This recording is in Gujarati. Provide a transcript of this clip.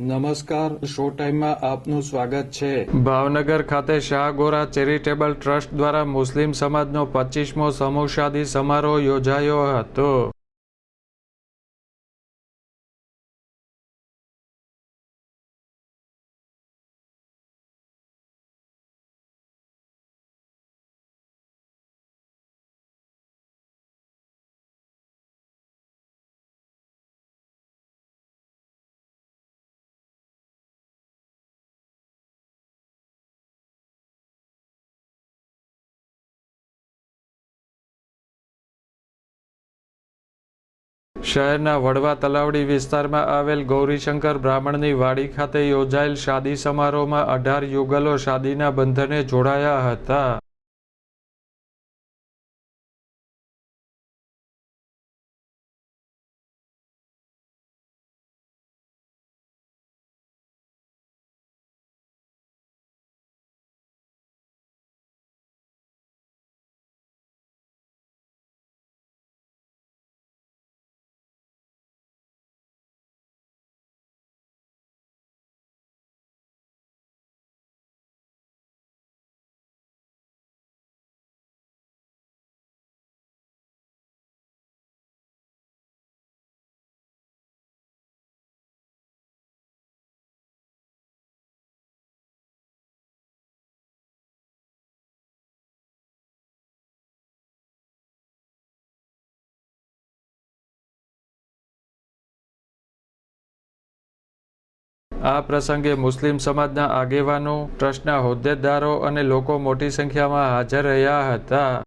નમસ્કાર શો ટાઈમમાં આપનું સ્વાગત છે. ભાવનગર ખાતે શાહગોરા ચેરિટેબલ ટ્રસ્ટ દ્વારા મુસ્લિમ સમાજનો પચીસમો સમૂહ શાદી સમારોહ યોજાયો હતો. શહેરના વડવા તલાવડી વિસ્તારમાં આવેલ ગૌરીશંકર બ્રાહ્મણની વાડી ખાતે યોજાયેલ શાદી સમારોહમાં અઢાર યુગલો શાદીના બંધને જોડાયા હતા. આ પ્રસંગે મુસ્લિમ સમાજના આગેવાનો ટ્રસ્ટના હોદ્દેદારો અને લોકો મોટી સંખ્યામાં હાજર રહ્યા હતા.